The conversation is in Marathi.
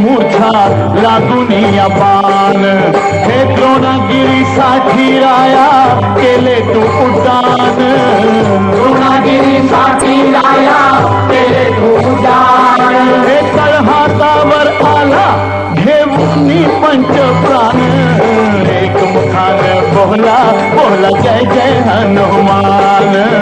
मुठा लागुनिया पान हे द्रोणागिरीसाठी राया केले तू उड्डाण द्रोणागिरीसाठी राया केले तू उडान हे तावर आला घेवनी पंच प्राण एक मुखान बोला बोला जय जय हनुमान